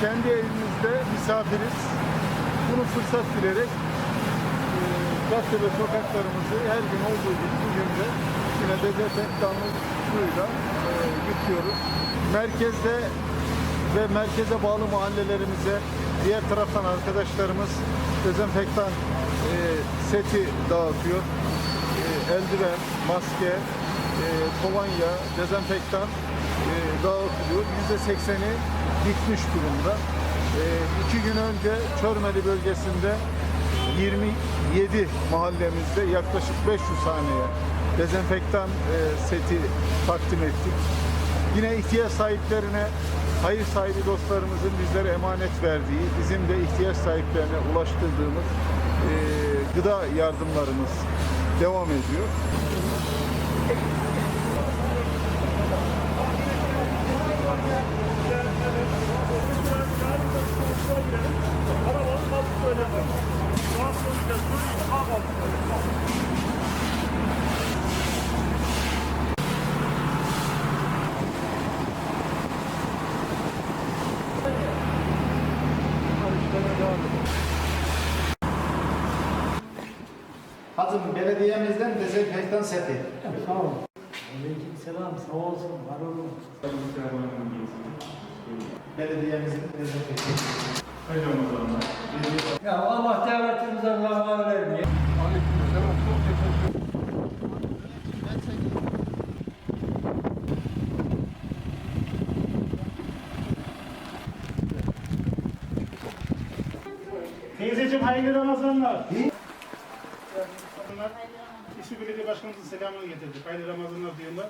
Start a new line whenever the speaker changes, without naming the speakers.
kendi evimizde misafiriz. Bunu fırsat bilerek e, Gazete sokaklarımızı her gün olduğu gibi bugün de yine dezenfektanlı suyla e, yıkıyoruz. Merkezde ve merkeze bağlı mahallelerimize diğer taraftan arkadaşlarımız dezenfektan e, seti dağıtıyor. E, eldiven, maske, e, kolonya, dezenfektan e, dağıtılıyor. %80'i bitmiş durumda. E, iki gün önce Çörmeli bölgesinde 27 mahallemizde yaklaşık 500 haneye dezenfektan e, seti takdim ettik. Yine ihtiyaç sahiplerine hayır sahibi dostlarımızın bizlere emanet verdiği, bizim de ihtiyaç sahiplerine ulaştırdığımız e, gıda yardımlarımız devam ediyor.
Hazım belediyemizden dezenfektan seti.
Sağ olun. Aleyküm selam. Sağ olsun. Var olun.
Belediyemizin dezenfektan
Ya Allah devletimizden rahmet vermiyor.
Teyzeciğim hayırlı Ramazanlar. Ramazanlar. İsmi Belediye Başkanımızın selamını getirdik. Hayırlı Ramazanlar diyorlar.